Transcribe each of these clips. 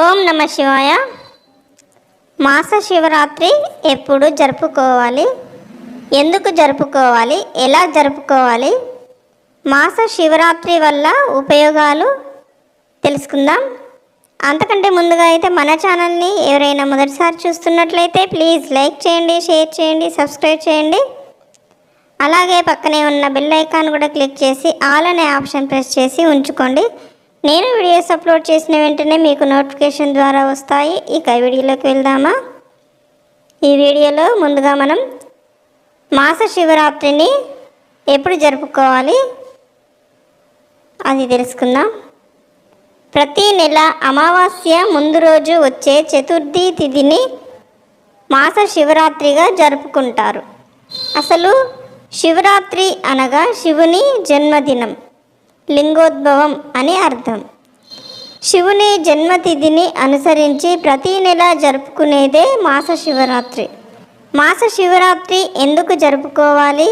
ఓం నమ శివాయ. మాస శివరాత్రి ఎప్పుడు జరుపుకోవాలి? ఎందుకు జరుపుకోవాలి? ఎలా జరుపుకోవాలి? మాస శివరాత్రి వల్ల ఉపయోగాలు తెలుసుకుందాం. అంతకంటే ముందుగా అయితే మన ఛానల్ని ఎవరైనా మొదటిసారి చూస్తున్నట్లయితే ప్లీజ్ లైక్ చేయండి షేర్ చేయండి సబ్స్క్రైబ్ చేయండి. అలాగే పక్కనే ఉన్న బెల్ ఐకాన్ కూడా క్లిక్ చేసి ఆల్ అనే ఆప్షన్ ప్రెస్ చేసి ఉంచుకోండి. నేను వీడియోస్ అప్లోడ్ చేసిన వెంటనే మీకు నోటిఫికేషన్ ద్వారా వస్తాయి. ఇక వీడియోలోకి వెళ్దామా? ఈ వీడియోలో ముందుగా మనం మాస శివరాత్రిని ఎప్పుడు జరుపుకోవాలి? అది తెలుసుకుందాం. ప్రతి నెల అమావాస్య ముందు రోజు వచ్చే చతుర్థి తిథిని మాస శివరాత్రిగా జరుపుకుంటారు. అసలు శివరాత్రి అనగా శివుని జన్మదినం. లింగోద్భవం అని అర్థం. శివుని జన్మతిథిని అనుసరించి ప్రతి నెల జరుపుకునేదే మాస శివరాత్రి. మాస శివరాత్రి ఎందుకు జరుపుకోవాలి?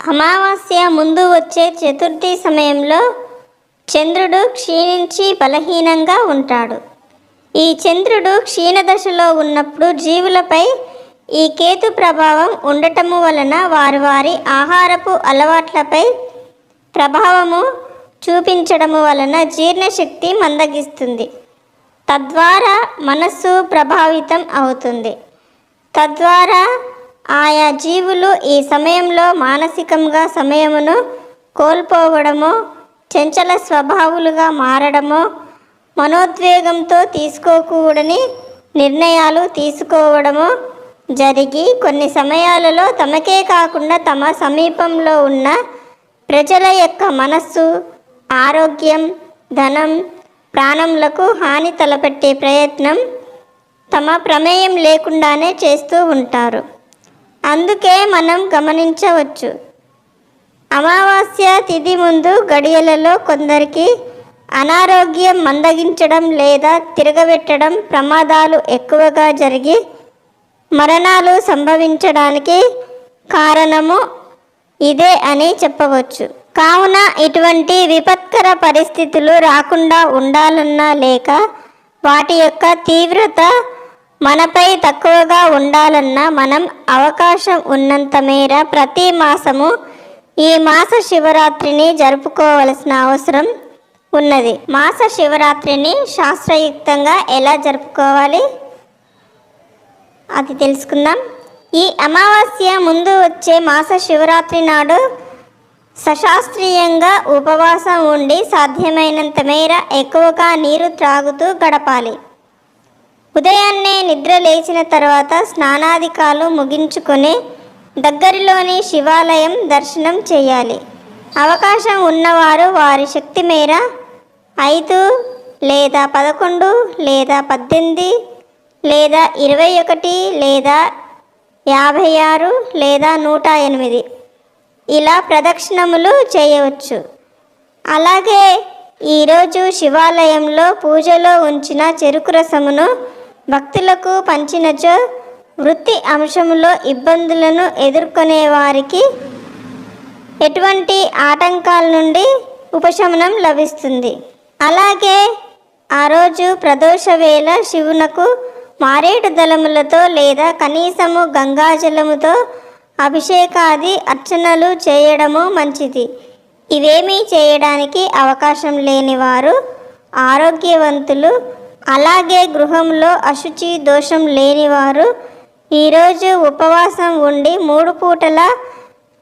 అమావాస్య ముందు వచ్చే చతుర్థి సమయంలో చంద్రుడు క్షీణించి బలహీనంగా ఉంటాడు. ఈ చంద్రుడు క్షీణదశలో ఉన్నప్పుడు జీవులపై ఈ కేతు ప్రభావం ఉండటము వలన వారి వారి ఆహారపు అలవాట్లపై ప్రభావము చూపించడము వలన జీర్ణశక్తి మందగిస్తుంది. తద్వారా మనస్సు ప్రభావితం అవుతుంది. తద్వారా ఆయా జీవులు ఈ సమయంలో మానసికంగా సమయమును కోల్పోవడము చంచల స్వభావులుగా మారడము మనోద్వేగంతో తీసుకోకూడని నిర్ణయాలు తీసుకోవడము జరిగి కొన్ని సమయాలలో తమకే కాకుండా తమ సమీపంలో ఉన్న ప్రజల యొక్క మనస్సు ఆరోగ్యం ధనం ప్రాణములకు హాని తలపెట్టే ప్రయత్నం తమ ప్రమేయం లేకుండానే చేస్తూ ఉంటారు. అందుకే మనం గమనించవచ్చు. అమావాస్య తిథి ముందు గడియలలో కొందరికి అనారోగ్యం మందగించడం లేదా తిరగబెట్టడం ప్రమాదాలు ఎక్కువగా జరిగి మరణాలు సంభవించడానికి కారణము ఇదే అని చెప్పవచ్చు. కావున ఇటువంటి విపత్కర పరిస్థితులు రాకుండా ఉండాలన్నా లేక వాటి యొక్క తీవ్రత మనపై తక్కువగా ఉండాలన్నా మనం అవకాశం ఉన్నంత మేర ప్రతి మాసము ఈ మాస శివరాత్రిని జరుపుకోవలసిన అవసరం ఉన్నది. మాస శివరాత్రిని శాస్త్రయుక్తంగా ఎలా జరుపుకోవాలి? అది తెలుసుకుందాం. ఈ అమావాస్య ముందు వచ్చే మాస శివరాత్రి నాడు సశాస్త్రీయంగా ఉపవాసం ఉండి సాధ్యమైనంత మేర ఎక్కువగా నీరు త్రాగుతూ గడపాలి. ఉదయాన్నే నిద్ర లేచిన తర్వాత స్నానాధికాలు ముగించుకొని దగ్గరలోని శివాలయం దర్శనం చేయాలి. అవకాశం ఉన్నవారు వారి శక్తి మేర ఐదు లేదా పదకొండు లేదా పద్దెనిమిది లేదా ఇరవై ఒకటి లేదా యాభై ఆరు లేదా నూట ఎనిమిది. ఇలా ప్రదక్షిణములు చేయవచ్చు. అలాగే ఈరోజు శివాలయంలో పూజలో ఉంచిన చెరుకు రసమును భక్తులకు పంచినచో వృత్తి అంశములో ఇబ్బందులను ఎదుర్కొనే వారికి ఎటువంటి ఆటంకాల నుండి ఉపశమనం లభిస్తుంది. అలాగే ఆ రోజు ప్రదోష వేళ శివునకు మారేడు దళములతో లేదా కనీసము గంగాజలముతో అభిషేకాది అర్చనలు చేయడము మంచిది. ఇవేమీ చేయడానికి అవకాశం లేని వారు ఆరోగ్యవంతులు. అలాగే గృహంలో అశుచి దోషం లేనివారు ఈరోజు ఉపవాసం ఉండి మూడు పూటల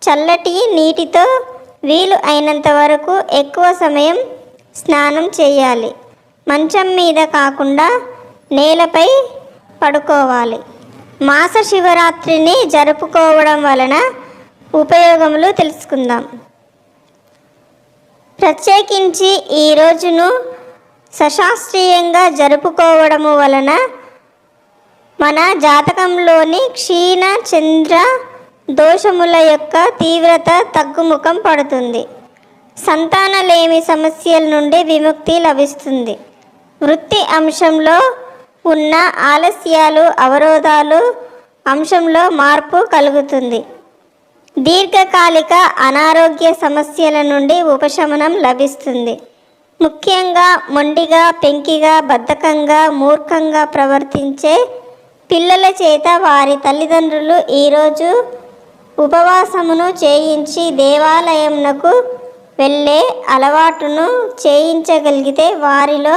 చల్లటి నీటితో వీలు అయినంత వరకు ఎక్కువ సమయం స్నానం చేయాలి. మంచం మీద కాకుండా నేలపై పడుకోవాలి. మాస శివరాత్రిని జరుపుకోవడం వలన ఉపయోగములు తెలుసుకుందాం. ప్రత్యేకించి ఈ రోజును సశాస్త్రీయంగా జరుపుకోవడము వలన మన జాతకంలోని క్షీణ చంద్ర దోషముల యొక్క తీవ్రత తగ్గుముఖం పడుతుంది. సంతానలేమి సమస్యల నుండి విముక్తి లభిస్తుంది. వృత్తి అంశంలో ఉన్న ఆలస్యాలు అవరోధాలు అంశంలో మార్పు కలుగుతుంది. దీర్ఘకాలిక అనారోగ్య సమస్యల నుండి ఉపశమనం లభిస్తుంది. ముఖ్యంగా మొండిగా పెంకిగా బద్ధకంగా మూర్ఖంగా ప్రవర్తించే పిల్లల చేత వారి తల్లిదండ్రులు ఈరోజు ఉపవాసమును చేయించి దేవాలయంనకు వెళ్ళే అలవాటును చేయించగలిగితే వారిలో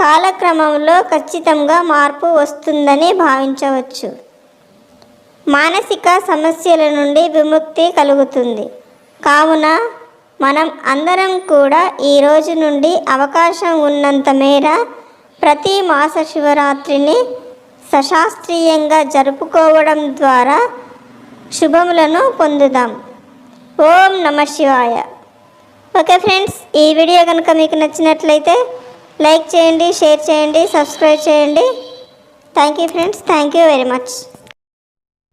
కాలక్రమంలో ఖచ్చితంగా మార్పు వస్తుందని భావించవచ్చు. మానసిక సమస్యల నుండి విముక్తి కలుగుతుంది. కావున మనం అందరం కూడా ఈ రోజు నుండి అవకాశం ఉన్నంత మేర ప్రతి మాస శివరాత్రిని సశాస్త్రీయంగా జరుపుకోవడం ద్వారా శుభములను పొందుదాం. ఓం నమ శివాయ. ఓకే ఫ్రెండ్స్ ఈ వీడియో కనుక మీకు నచ్చినట్లయితే లైక్ చేయండి షేర్ చేయండి సబ్స్క్రైబ్ చేయండి. Thank you friends thank you very much